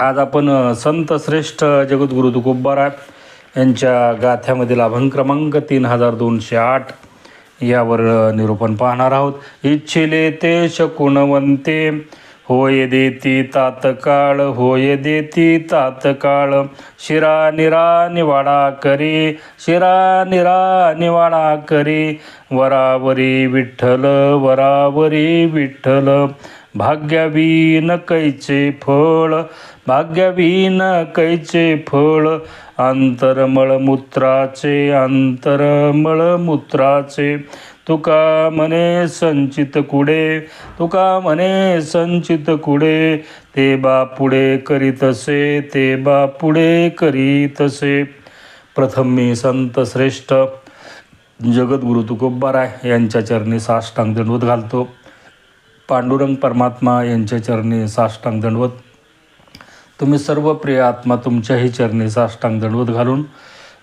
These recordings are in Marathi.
आज आपण संत श्रेष्ठ जगद्गुरु तुकोबारा यांच्या गाथ्यामधील अभंग क्रमांक तीन हजार दोनशे आठ यावर निरूपण पाहणार आहोत. इच्छिले ते शकुणवंते होय देती तात्काळ होय देती तात्काळ शिरा निरा निवाडा करी शिरा निरा निवाडा करी. वरावरी विठ्ठल वरावरी विठ्ठल. भाग्यवीन कैचे फळ भाग्यवीन कैचे फळ अंतरमळमूत्राचे अंतरमळमूत्राचे तुका म्हणे संचित कुडे तुका म्हणे संचित कुडे ते बापुडे करीतसे ते बापुडे करीतसे. प्रथम मी संत श्रेष्ठ जगद्गुरु तुकोबाराय यांच्या चरणी साष्टांग दंडवत घालतो. पांडुरंग परमात्मा यांच्या चरणी साष्टांग दंडवत. तुम्ही सर्व प्रिय आत्मा तुमच्याही चरणी साष्टांग दंडवत घालून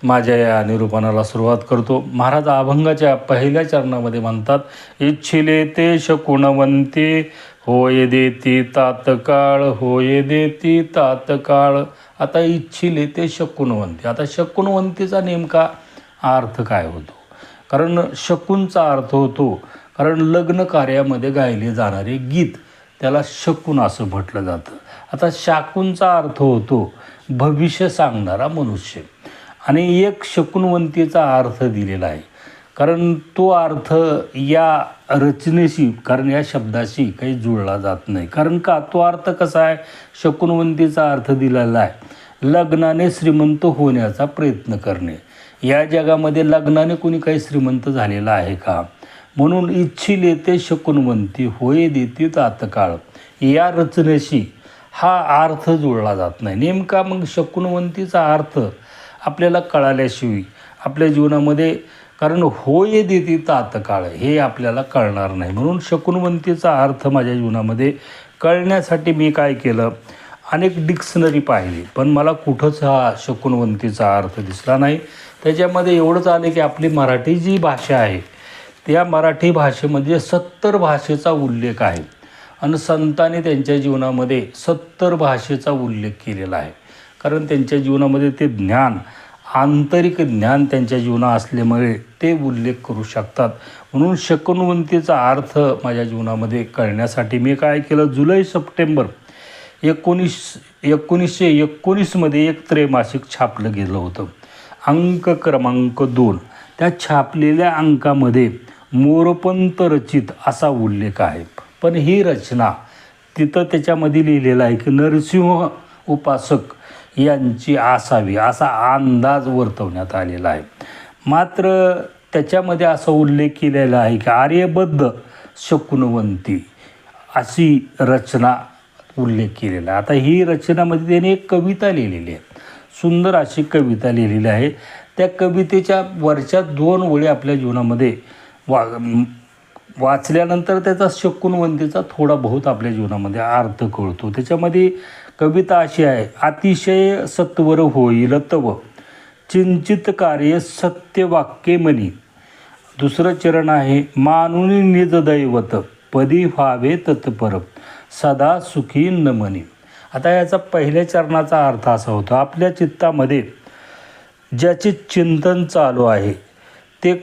माझ्या या निरूपणाला सुरुवात करतो. महाराज अभंगाच्या पहिल्या चरणामध्ये म्हणतात इच्छिले ते शकुणवंती होय देती तात्काळ होय देती तात्काळ आता इच्छिले ते शकुणवंती आता शकुणवंतीचा नेमका अर्थ काय होतो? कारण शकुनचा अर्थ होतो कारण लग्न कार्यामध्ये गायले जाणारे गीत त्याला शकून असं म्हटलं जातं. आता शाकूनचा अर्थ होतो भविष्य सांगणारा मनुष्य. आणि एक शकुनवंतीचा अर्थ दिलेला आहे. कारण तो अर्थ या रचनेशी कारण या शब्दाशी काही जुळला जात नाही. कारण का? तो अर्थ कसा आहे? शकुनवंतीचा अर्थ दिलेला आहे. लग्नाने श्रीमंत होण्याचा प्रयत्न करणे. या जगामध्ये लग्नाने कोणी काही श्रीमंत झालेला आहे का? म्हणून इच्छिले ते शकुनवंती होय देती तात्काळ. या रचनेशी हा अर्थ जुळला जात नाही. नेमका मग शकुनवंतीचा अर्थ आपल्याला कळाल्याशिवाय आपल्या जीवनामध्ये कारण होय देती तात्काळ हे आपल्याला कळणार नाही. म्हणून शकुनवंतीचा अर्थ माझ्या जीवनामध्ये कळण्यासाठी मी काय केलं? अनेक डिक्शनरी पाहिली पण मला कुठंच हा शकुनवंतीचा अर्थ दिसला नाही. त्याच्यामध्ये एवढंच आलं की आपली मराठी जी भाषा आहे त्या मराठी भाषेमध्ये सत्तर भाषेचा उल्लेख आहे. आणि संतांनी त्यांच्या जीवनामध्ये सत्तर भाषेचा उल्लेख केलेला आहे. कारण त्यांच्या जीवनामध्ये ते ज्ञान आंतरिक ज्ञान त्यांच्या जीवनात असल्यामुळे ते उल्लेख करू शकतात. म्हणून शकुनवंतीचा अर्थ माझ्या जीवनामध्ये कळण्यासाठी मी काय केलं? जुलै सप्टेंबर एकोणीस एकोणीसशे एकोणीसमध्ये एक त्रैमासिक छापलं गेलं होतं. अंक क्रमांक दोन. त्या छापलेल्या अंकामध्ये मोरपंत रचित असा उल्लेख आहे. पण ही रचना तिथं त्याच्यामध्ये लिहिलेलं आहे की नरसिंह उपासक यांची असावी असा अंदाज वर्तवण्यात आलेला आहे. मात्र त्याच्यामध्ये असा उल्लेख केलेला आहे की आर्यबद्ध शकुनवंती अशी रचना उल्लेख केलेला आहे. आता ही रचनामध्ये त्याने एक कविता लिहिलेली आहे. सुंदर अशी कविता लिहिलेली आहे. त्या कवितेच्या वरच्या दोन ओळी आपल्या जीवनामध्ये वा वाचल्यानंतर त्याचा शकुनवंतीचा थोडा बहुत आपल्या जीवनामध्ये अर्थ कळतो. त्याच्यामध्ये कविता अशी आहे अतिशय सत्वर होईल तव चिंचित कार्य सत्यवाक्ये म्हणी. दुसरं चरण आहे मानुनी निज दैवत पदी व्हावे तत्पर सदा सुखी न म्हणी. आता याचा पहिल्या चरणाचा अर्थ असा होतो आपल्या चित्तामध्ये ज्याचे चिंतन चालू आहे ते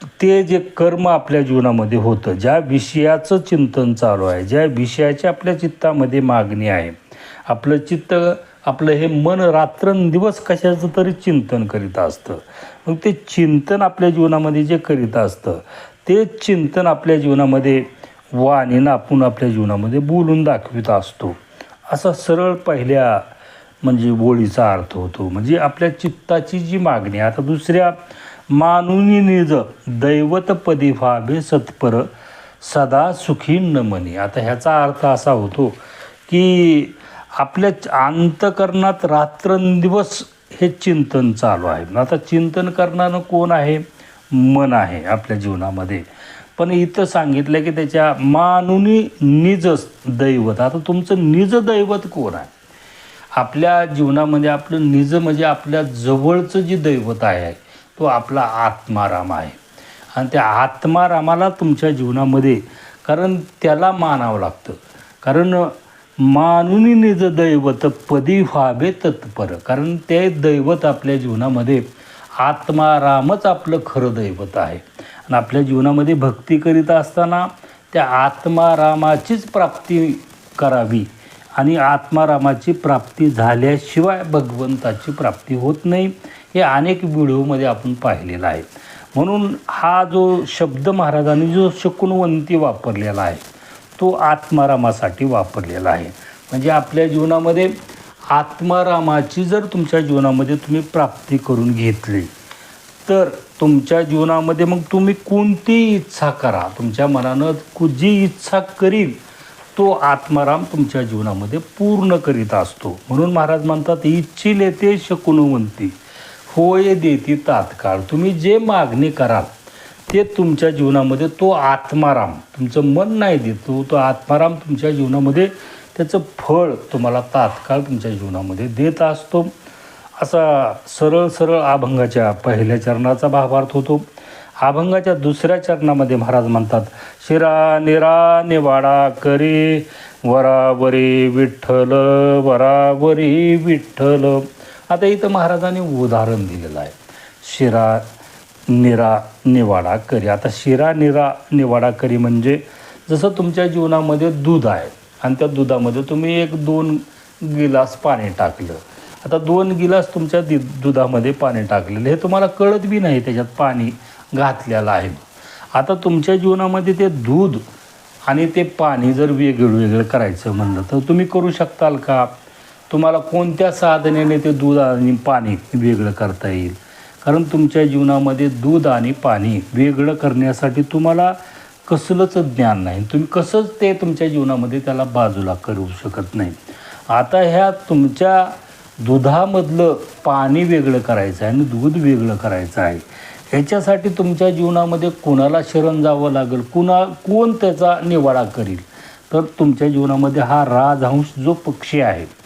ते जे कर्म आपल्या जीवनामध्ये होतं ज्या विषयाचं चिंतन चालू आहे ज्या विषयाची आपल्या चित्तामध्ये मागणी आहे आपलं चित्त आपलं हे मन रात्रंदिवस कशाचं तरी चिंतन करीत असतं. मग ते चिंतन आपल्या जीवनामध्ये जे करीत असतं ते चिंतन आपल्या जीवनामध्ये वाणीनं आपण आपल्या जीवनामध्ये बोलून दाखवित असतो. असा सरळ पहिल्या म्हणजे ओळीचा अर्थ होतो. म्हणजे आपल्या चित्ताची जी मागणी आहे आता दुसऱ्या मानुनी निज दैवतपदी व्हावे सत्पर सदा सुखी न आता ह्याचा अर्थ असा होतो की आपल्या अंतकरणात रात्रंदिवस हे चिंतन चालू आहे. आता चिंतन करणारं कोण आहे? मन आहे आपल्या जीवनामध्ये. पण इथं सांगितलं की त्याच्या मानुनी निज दैवत. आता तुमचं निज दैवत कोण आहे? आपल्या जीवनामध्ये आपलं निज म्हणजे आपल्या जवळचं जे दैवत आहे तो आपला आत्माराम आहे. आणि त्या आत्मारामाला तुमच्या जीवनामध्ये कारण त्याला मानावं लागतं. कारण मानुनी निज दैवत पदी व्हावे तत्पर. कारण ते दैवत आपल्या जीवनामध्ये आत्मारामच आपलं खरं दैवत आहे. आणि आपल्या जीवनामध्ये भक्ती करीत असताना त्या आत्मारामाचीच प्राप्ती करावी. आणि आत्मारामाची प्राप्ती झाल्याशिवाय भगवंताची प्राप्ती होत नाही. हे अनेक व्हिडिओमध्ये आपण पाहिलेलं आहे. म्हणून हा जो शब्द महाराजांनी जो शकुनवंती वापरलेला आहे तो आत्मारामासाठी वापरलेला आहे. म्हणजे आपल्या जीवनामध्ये आत्मारामाची जर तुमच्या जीवनामध्ये तुम्ही प्राप्ती करून घेतली तर तुमच्या जीवनामध्ये मग तुम्ही कोणतीही इच्छा करा. तुमच्या मनानं कु- जी इच्छा करील तो आत्माराम तुमच्या जीवनामध्ये पूर्ण करीत असतो. म्हणून महाराज म्हणतात इच्छिले ते शकुनवंती. होय देती तात्काळ. तुम्ही जे मागणी कराल ते तुमच्या जीवनामध्ये तो आत्माराम तुमचं मन नाही देतो तो आत्माराम तुमच्या जीवनामध्ये त्याचं फळ तुम्हाला तात्काळ तुमच्या जीवनामध्ये देत असतो. असा सरळ सरळ अभंगाच्या पहिल्या चरणाचा भावार्थ होतो. अभंगाच्या दुसऱ्या चरणामध्ये महाराज म्हणतात शिरा निरा निवाडा करी वरावरी विठ्ठल वरावरी विठ्ठल. आता इथं महाराजांनी उदाहरण दिलेलं आहे. शिरा निरा निवाडा करी. आता शिरा निरा निवाडा करी म्हणजे जसं तुमच्या जीवनामध्ये दूध आहे आणि त्या दुधामध्ये तुम्ही एक दोन गिलास पाणी टाकलं. आता दोन गिलास तुमच्या दि दुधामध्ये पाणी टाकलेलं. हे तुम्हाला कळत बी नाही त्याच्यात पाणी घातलेलं आहे. आता तुमच्या जीवनामध्ये ते दूध आणि ते पाणी जर वेगळं वेगळं करायचं म्हणलं तर तुम्ही करू शकताल का? तुम्हाला कोणत्या साधनेने ते दूध आणि पाणी वेगळं करता येईल? कारण तुमच्या जीवनामध्ये दूध आणि पाणी वेगळं करण्यासाठी तुम्हाला कसलंच ज्ञान नाही. तुम्ही कसंच ते तुमच्या जीवनामध्ये त्याला बाजूला करू शकत नाही. आता ह्या तुमच्या दुधामधलं पाणी वेगळं करायचं आहे आणि दूध वेगळं करायचं आहे. ह्याच्यासाठी तुमच्या जीवनामध्ये कोणाला शरण जावं लागेल? कुणा कोण त्याचा निवाडा करील? तर तुमच्या जीवनामध्ये हा राजहंस जो पक्षी आहे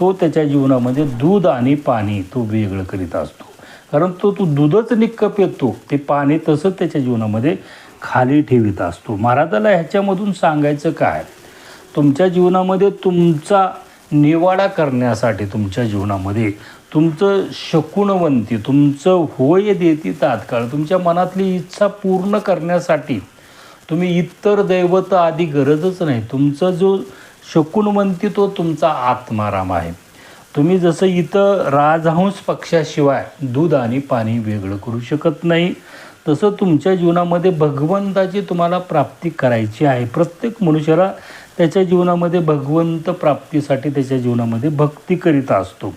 तो त्याच्या जीवनामध्ये दूध आणि पाणी तो वेगळं करीत असतो. कारण तो तो दूधच निक्क पेतो ते पाणी तसंच त्याच्या जीवनामध्ये खाली ठेवीत असतो. महाराजाला ह्याच्यामधून सांगायचं काय? तुमच्या जीवनामध्ये तुमचा निवाडा करण्यासाठी तुमच्या जीवनामध्ये तुमचं शकुनवंती तुमचं होय देती तात्काळ तुमच्या मनातली इच्छा पूर्ण करण्यासाठी तुम्ही इतर दैवत आधी गरजच नाही. तुमचा जो शकुनवंती तो तुमचा आत्माराम आहे. तुम्ही जसं इथं राजहंस पक्षाशिवाय दूध आणि पाणी वेगळं करू शकत नाही तसं तुमच्या जीवनामध्ये भगवंताची तुम्हाला प्राप्ती करायची आहे. प्रत्येक मनुष्याला त्याच्या जीवनामध्ये भगवंत प्राप्तीसाठी त्याच्या जीवनामध्ये भक्ती करीत असतो.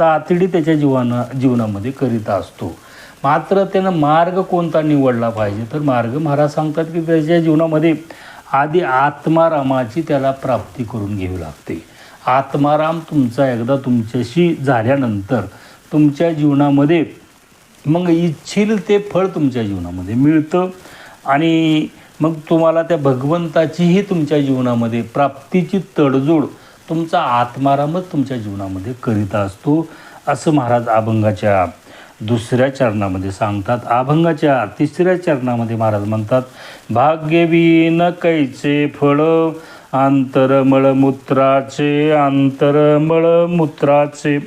तातडी त्याच्या जीवना जीवनामध्ये करीत असतो. मात्र त्यानं मार्ग कोणता निवडला पाहिजे? तर मार्ग महाराज सांगतात की त्याच्या जीवनामध्ये आधी आत्मारामाची त्याला प्राप्ती करून घ्यावी लागते. आत्माराम तुमचा एकदा तुमच्याशी झाल्यानंतर तुमच्या जीवनामध्ये मग इच्छिल ते फळ तुमच्या जीवनामध्ये मिळतं आणि मग तुम्हाला त्या भगवंताचीही तुमच्या जीवनामध्ये प्राप्तीची तडजोड तुमचा आत्मारामच तुमच्या जीवनामध्ये करीत असतो. असं महाराज अभंगाच्या दुसऱ्या चरणामध्ये सांगतात अभंगाच्या तिसऱ्या चरणामध्ये महाराज म्हणतात भाग्यवीन कैचे फळ आंतरमळमूत्राचे आंतरमळमूत्राचे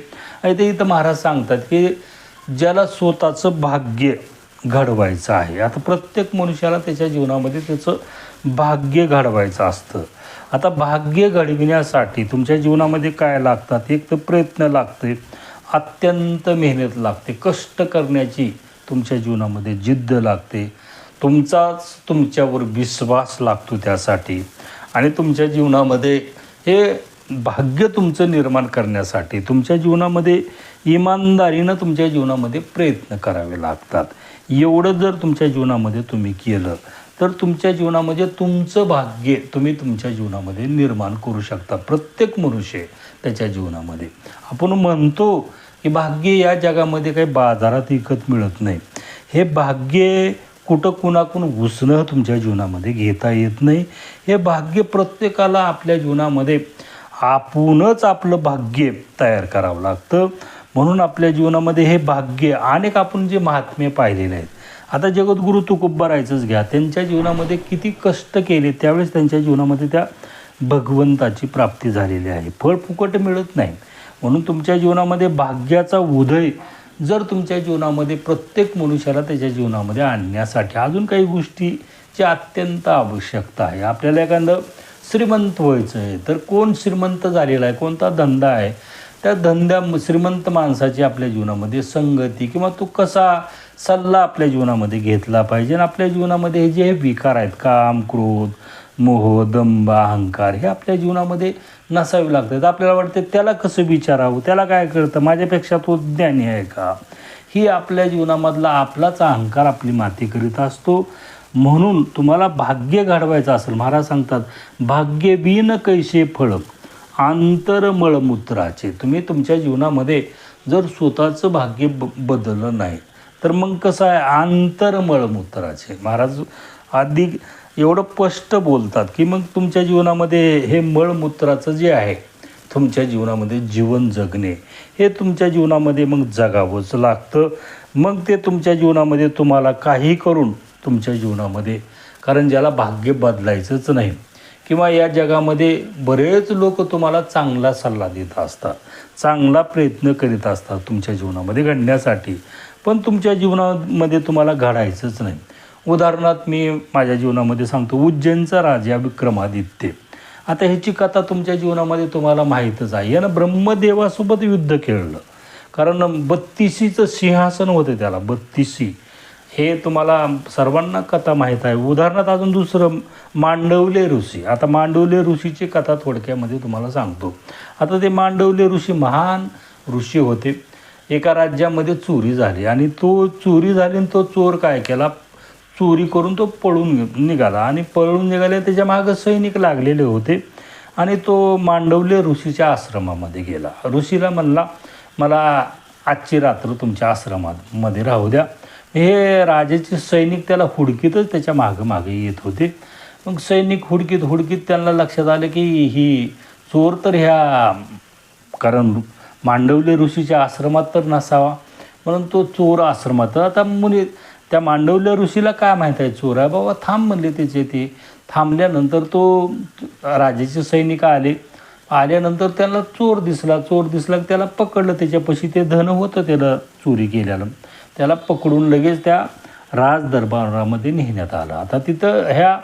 आणि ते इथं महाराज सांगतात की ज्याला स्वतःचं भाग्य घडवायचं आहे. आता प्रत्येक मनुष्याला त्याच्या जीवनामध्ये त्याचं भाग्य घडवायचं असतं. आता भाग्य घडविण्यासाठी तुमच्या जीवनामध्ये काय लागतात? एक तर प्रयत्न लागते अत्यंत मेहनत लागते कष्ट करण्याची तुमच्या जीवनामध्ये जिद्द लागते. तुमचाच तुमच्यावर विश्वास लागतो त्यासाठी. आणि तुमच्या जीवनामध्ये हे भाग्य तुमचं निर्माण करण्यासाठी तुमच्या जीवनामध्ये इमानदारीनं तुमच्या जीवनामध्ये प्रयत्न करावे लागतात. एवढं जर तुमच्या जीवनामध्ये तुम्ही केलं तर तुमच्या जीवनामध्ये तुमचं भाग्य तुम्ही तुमच्या जीवनामध्ये निर्माण करू शकता. प्रत्येक मनुष्य त्याच्या जीवनामध्ये. आपण म्हणतो की भाग्य या जगामध्ये काही बाजारात विकत मिळत नाही. हे भाग्य कुठं कुणाकून उसणं तुमच्या जीवनामध्ये घेता येत नाही. हे भाग्य प्रत्येकाला आपल्या जीवनामध्ये आपणच आपलं भाग्य तयार करावं लागतं. म्हणून आपल्या जीवनामध्ये हे भाग्य अनेक आपण जे महात्मे पाहिलेले आहेत आता जगद्गुरू तुकोबारायचंच घ्या. त्यांच्या जीवनामध्ये किती कष्ट केले त्यावेळेस त्यांच्या जीवनामध्ये त्या भगवंताची प्राप्ती झालेली आहे. फळ फुकट मिळत नाही. म्हणून तुमच्या जीवनामध्ये भाग्याचा उदय जर तुमच्या जीवनामध्ये प्रत्येक मनुष्याला त्याच्या जीवनामध्ये आणण्यासाठी अजून काही गोष्टीची अत्यंत आवश्यकता आहे. आपल्याला एखादं श्रीमंत व्हायचं आहे तर कोण श्रीमंत झालेला आहे? कोणता धंदा आहे? त्या धंद्या श्रीमंत माणसाची आपल्या जीवनामध्ये संगती किंवा तो कसा सल्ला आपल्या जीवनामध्ये घेतला पाहिजे आणि आपल्या जीवनामध्ये हे जे हे विकार आहेत काम क्रोध मोह दंभ अहंकार हे आपल्या जीवनामध्ये नसावे लागतात. आपल्याला वाटते त्याला कसं विचारावं त्याला काय करतं माझ्यापेक्षा तो ज्ञानी आहे का? ही आपल्या जीवनामधला आपलाच अहंकार आपली माती करीत असतो. म्हणून तुम्हाला भाग्य घडवायचं असेल महाराज सांगतात भाग्य बिन कैसे फळ? आंतरमळमूत्राचे तुम्ही तुमच्या जीवनामध्ये जर स्वतःचं भाग्य ब बदललं नाही तर मग कसं आहे? आंतरमळमूत्राचे महाराज आधी एवढं स्पष्ट बोलतात की मग तुमच्या जीवनामध्ये हे मळमूत्राचं जे आहे तुमच्या जीवनामध्ये जीवन जगणे हे तुमच्या जीवनामध्ये मग जगावंच लागतं. मग ते तुमच्या जीवनामध्ये तुम्हाला काही करून तुमच्या जीवनामध्ये कारण ज्याला भाग्य बदलायचंच नाही किंवा या जगामध्ये बरेच लोक तुम्हाला चांगला सल्ला देत असतात चांगला प्रयत्न करीत असतात तुमच्या जीवनामध्ये घडण्यासाठी. पण तुमच्या जीवनामध्ये तुम्हाला घडायचंच नाही. उदाहरणार्थ मी माझ्या जीवनामध्ये सांगतो उज्जैनचा राजा विक्रमादित्य. आता ह्याची कथा तुमच्या जीवनामध्ये तुम्हाला माहीतच आहे. यानं ब्रह्मदेवासोबत युद्ध खेळलं. कारण बत्तीसीचं सिंहासन होतं त्याला बत्तीसी हे तुम्हाला सर्वांना कथा माहीत आहे. उदाहरणार्थ अजून दुसरं मांडवले ऋषी. आता मांडवले ऋषीची कथा थोडक्यामध्ये तुम्हाला सांगतो. आता ते मांडवले ऋषी महान ऋषी होते. एका राज्यामध्ये चोरी झाली आणि तो चोरी झाली आणि तो चोर काय केला? चोरी करून तो पळून निघाला आणि पळून निघाले त्याच्या मागं सैनिक लागलेले होते आणि तो मांडवले ऋषीच्या आश्रमामध्ये गेला. ऋषीला म्हणला मला आजची रात्र तुमच्या आश्रमात मध्ये राहू द्या. हे राजाचे सैनिक त्याला हुडकीतच त्याच्या मागं मागे येत होते. मग सैनिक हुडकीत हुडकीत त्यांना लक्षात आलं की ही चोर तर ह्या कारण मांडवले ऋषीच्या आश्रमात तर नसावा म्हणून तो चोर आश्रमात. तर आता मुली त्या मांडवल्या ऋषीला काय माहीत आहे चोर? आहे बाबा थांब म्हणले त्याचे ते. थांबल्यानंतर तो राजाचे सैनिक आले. आल्यानंतर त्याला चोर दिसला चोर दिसला त्याला पकडलं. त्याच्यापाशी ते धन होतं त्याला चोरी केल्यानं. त्याला पकडून लगेच त्या राज दरबारामध्ये नेण्यात आलं. आता तिथं ह्या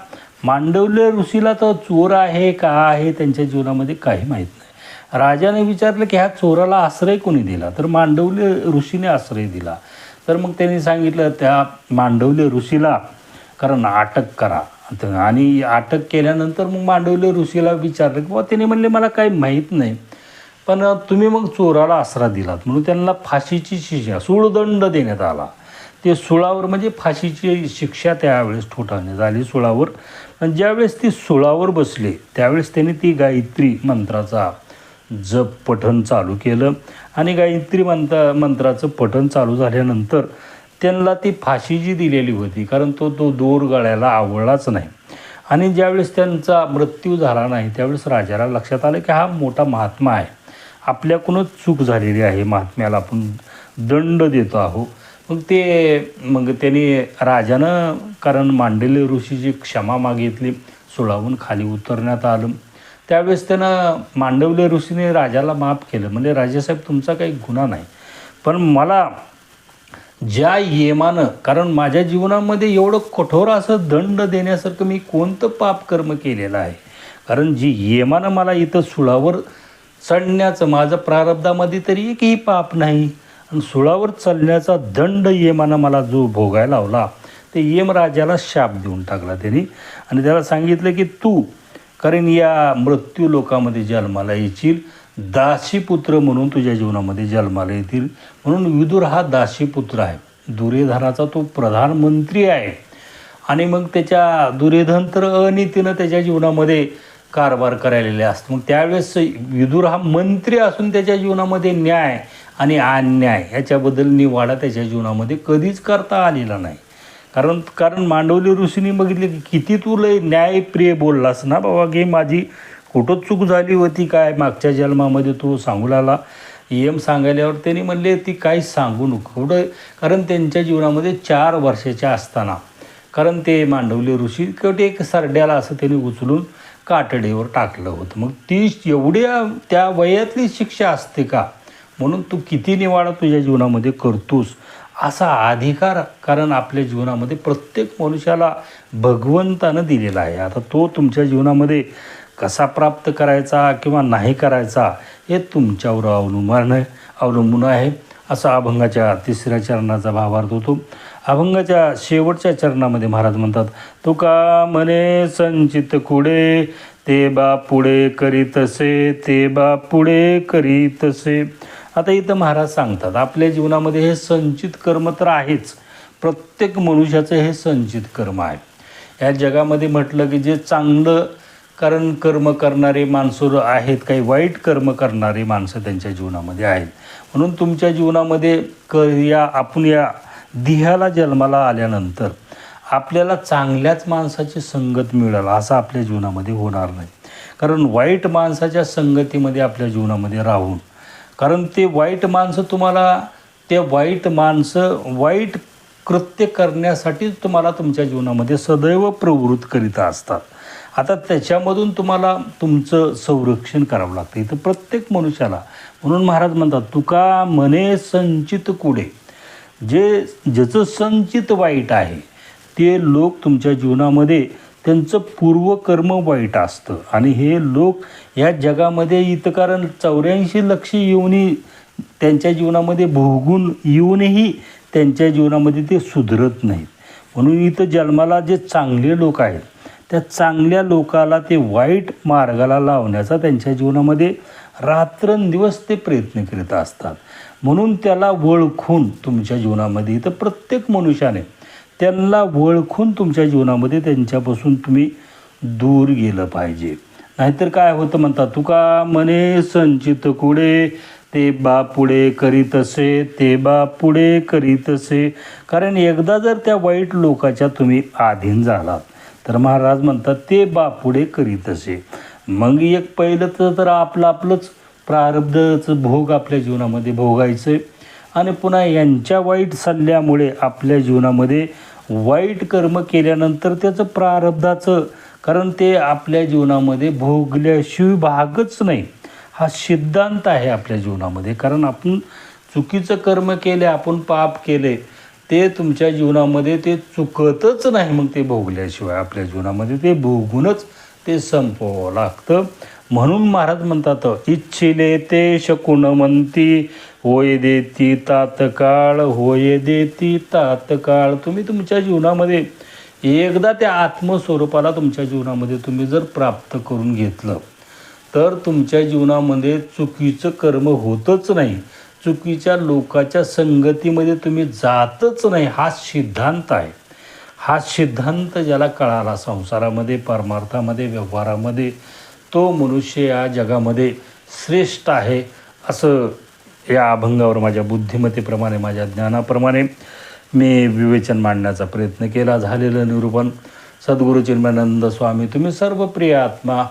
मांडवल्या ऋषीला तर चोर आहे का आहे त्यांच्या जीवनामध्ये काही माहीत नाही. राजाने विचारलं की ह्या चोराला आश्रय कोणी दिला? तर मांडवले ऋषीने आश्रय दिला. तर मग त्यांनी सांगितलं त्या मांडवले ऋषीला कारण अटक करा. आणि अटक केल्यानंतर मग मांडवले ऋषीला विचारलं की बाबा त्याने म्हणले मला काही माहीत नाही. पण तुम्ही मग चोराला आसरा दिलात म्हणून त्यांना फाशीची शिक्षा सुळदंड देण्यात आला. ते सुळावर म्हणजे फाशीची शिक्षा त्यावेळेस ठोठावण्यात झाली सुळावर. आणि ज्यावेळेस ती सुळावर बसले त्यावेळेस त्यांनी ती गायत्री मंत्राचा जप पठण चालू केलं. आणि गायत्री मंत्र मंत्राचं पठण चालू झाल्यानंतर त्यांना ती फाशी जी दिलेली होती कारण तो तो दोर गळ्याला आवडलाच नाही. आणि ज्यावेळेस त्यांचा मृत्यू झाला नाही त्यावेळेस राजाला लक्षात आलं की हा मोठा महात्मा आहे. आपल्याकडूनच चूक झालेली आहे महात्म्याला आपण दंड देतो आहो मग ते मग त्यांनी राजानं कारण मांडले ऋषीची क्षमा मागितली सुळावून खाली उतरण्यात आलं. त्यावेळेस त्यानं मांडवले ऋषीने राजाला माफ केलं. म्हणजे राजासाहेब तुमचा काही गुन्हा नाही. पण मला ज्या येमानं कारण माझ्या जीवनामध्ये एवढं कठोर असं दंड देण्यासारखं मी कोणतं पाप कर्म केलेलं आहे? कारण जी येमानं मला इथं सुळावर चढण्याचं माझं प्रारब्धामध्ये तरी एकही पाप नाही. आणि सुळावर चालण्याचा दंड यमानं मला जो भोगायला लावला ते यमराजाला शाप देऊन टाकला त्यांनी. आणि त्याला सांगितलं की तू कारण या मृत्यू लोकामध्ये जन्माला येशील दासीपुत्र म्हणून तुझ्या जीवनामध्ये जन्माला येतील. म्हणून विदुर हा दासीपुत्र आहे. दुर्योधनाचा तो प्रधानमंत्री आहे. आणि मग त्याच्या दुर्योधन तर अनितीनं त्याच्या जीवनामध्ये कारभार करायलेले असतो मग त्यावेळेस विदुर हा मंत्री असून त्याच्या जीवनामध्ये न्याय आणि अन्याय ह्याच्याबद्दल निवाडा त्याच्या जीवनामध्ये कधीच करता आलेला नाही. कारण कारण मांडवली ऋषीने बघितले की किती तू लय न्यायप्रिय बोललास ना बाबा की माझी कुठं चूक झाली होती काय मागच्या जन्मामध्ये तू सांगू लागला एम सांगायल्यावर त्यांनी म्हणले ती काही सांगू नको. कुठं कारण त्यांच्या जीवनामध्ये चार वर्षाच्या असताना कारण ते मांडवली ऋषी शेवटी एक सरड्याला असं त्यांनी उचलून काटडीवर टाकलं होतं. मग ती एवढ्या त्या वयातली शिक्षा असते का? म्हणून तू किती निवाडा तुझ्या जीवनामध्ये करतोस असा अधिकार कारण आपल्या जीवनामध्ये प्रत्येक मनुष्याला भगवंतानं दिलेला आहे. आता तो तुमच्या जीवनामध्ये कसा प्राप्त करायचा किंवा नाही करायचा हे तुमच्यावर अवलंबून आहे अवलंबून आहे असा अभंगाच्या तिसऱ्या चरणाचा भावार्थ होतो. अभंगाच्या शेवटच्या चरणामध्ये महाराज म्हणतात तुका म्हणे संचित कुडे ते बा पुढे करीतसे ते बा पुढे करीतसे आता इथं महाराज सांगतात आपल्या जीवनामध्ये हे संचित कर्म तर आहेच प्रत्येक मनुष्याचं हे संचित कर्म आहे. या जगामध्ये म्हटलं की जे चांगलं कारण कर्म करणारे माणसं आहेत काही वाईट कर्म करणारी माणसं त्यांच्या जीवनामध्ये आहेत. म्हणून तुमच्या जीवनामध्ये क या आपण या देहाला जन्माला आल्यानंतर आपल्याला चांगल्याच माणसाची संगत मिळेल असं आपल्या जीवनामध्ये होणार नाही. कारण वाईट माणसाच्या संगतीमध्ये आपल्या जीवनामध्ये राहून कारण ते वाईट माणसं तुम्हाला ते वाईट माणसं वाईट कृत्य करण्यासाठीच तुम्हाला तुमच्या जीवनामध्ये सदैव प्रवृत्त करीत असतात. आता त्याच्यामधून तुम्हाला तुमचं संरक्षण करावं लागतं. इथं प्रत्येक मनुष्याला म्हणून महाराज म्हणतात तुका मने संचित कुडे. जे ज्याचं संचित वाईट आहे ते लोक तुमच्या जीवनामध्ये त्यांचं पूर्वकर्म वाईट असतं. आणि हे लोक या जगामध्ये इथं कारण चौऱ्याऐंशी लक्ष येऊनही त्यांच्या जीवनामध्ये भोगून येऊनही त्यांच्या जीवनामध्ये ते सुधरत नाहीत. म्हणून इथं जन्माला जे चांगले लोक आहेत त्या चांगल्या लोकाला ते वाईट मार्गाला लावण्याचा त्यांच्या जीवनामध्ये रात्रंदिवस ते प्रयत्न करीत असतात. म्हणून त्याला ओळखून तुमच्या जीवनामध्ये इथं प्रत्येक मनुष्याने त्यांना ओळखून तुमच्या जीवनामध्ये त्यांच्यापासून तुम्ही दूर गेलं पाहिजे. नाहीतर काय होतं म्हणतात तुका मने संचित कुडे ते बाप पुढे करीतसे ते बाप पुढे करीतसे कारण एकदा जर त्या वाईट लोकाच्या तुम्ही अधीन झालात तर महाराज म्हणतात ते बापुढे करीतसे मग एक पहिलं तर तर आपलं आपलंच प्रारब्धचं भोग आपल्या जीवनामध्ये भोगायचं आहे आणि पुन्हा यांच्या वाईट सल्ल्यामुळे आपल्या जीवनामध्ये वाईट कर्म केल्यानंतर त्याचं प्रारब्धाचं कारण ते आपल्या जीवनामध्ये भोगल्याशिवाय भागच नाही. हा सिद्धांत आहे आपल्या जीवनामध्ये. कारण आपण चुकीचं कर्म केले आपण पाप केले ते तुमच्या जीवनामध्ये ते चुकतच नाही मग ते भोगल्याशिवाय. आपल्या जीवनामध्ये ते भोगूनच ते संपवावं लागतं. म्हणून महाराज म्हणतात इच्छिले ते शकुन म्हणती होय देती तात्काळ होय देती तात्काळ तुम्ही तुमच्या जीवनामध्ये एकदा त्या आत्मस्वरूपाला तुमच्या जीवनामध्ये तुम्ही जर प्राप्त करून घेतलं तर तुमच्या जीवनामध्ये चुकीचं कर्म होतच नाही. चुकीच्या लोकाच्या संगतीमध्ये तुम्ही जातच नाही. हा सिद्धांत आहे. हा सिद्धांत ज्याला कळाला संसारामध्ये परमार्थामध्ये व्यवहारामध्ये तो मनुष्य या जगामध्ये श्रेष्ठ आहे असं या अभंगावर माझ्या बुद्धिमत्तेप्रमाणे माझ्या ज्ञानाप्रमाणे मी विवेचन मांडण्याचा प्रयत्न केला झालेलं निरूपण. सद्गुरू चिन्मानंद स्वामी तुम्ही सर्व प्रिय आत्मा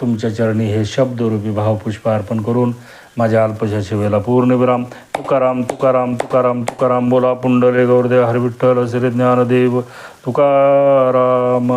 तुमच्या चरणी हे शब्दरूपी भावपुष्प अर्पण करून माझ्या अल्पशा सेवेला पूर्णविराम तुकाराम तुकाराम तुकाराम तुकाराम बोला पुंडले गौरदेव हरविठ्ठल श्री ज्ञानदेव तुकाराम.